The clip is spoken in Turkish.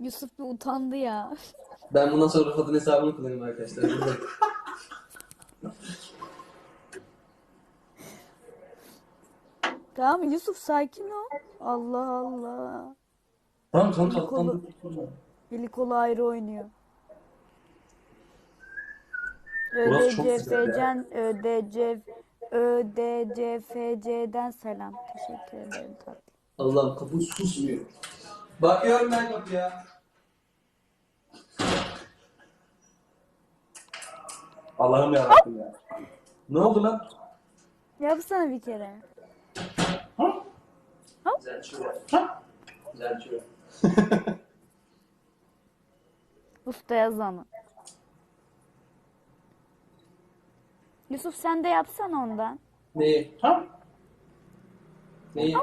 Yusuf bir utandı ya. Ben bundan sonra Rıfat'ın hesabını kullanayım arkadaşlar. Tamam Yusuf sakin ol. Allah Allah. tamam tamam Kolu- tatlandım. Eli kolu ayrı oynuyor. Burası çok güzel ya. ÖDCFC'den ÖDC ÖDCFC'den selam. Teşekkür ederim tatlım. Allah'ım kapı susmuyor. Bakıyorum ben kapıya. Allah'ım yarabbim ya. Ne oldu lan? Yapsana bir kere. Güzel çürü. Güzel çürü. Usta yazanı. Yusuf sen de yapsana ondan. Neyi? Ha? Neyi?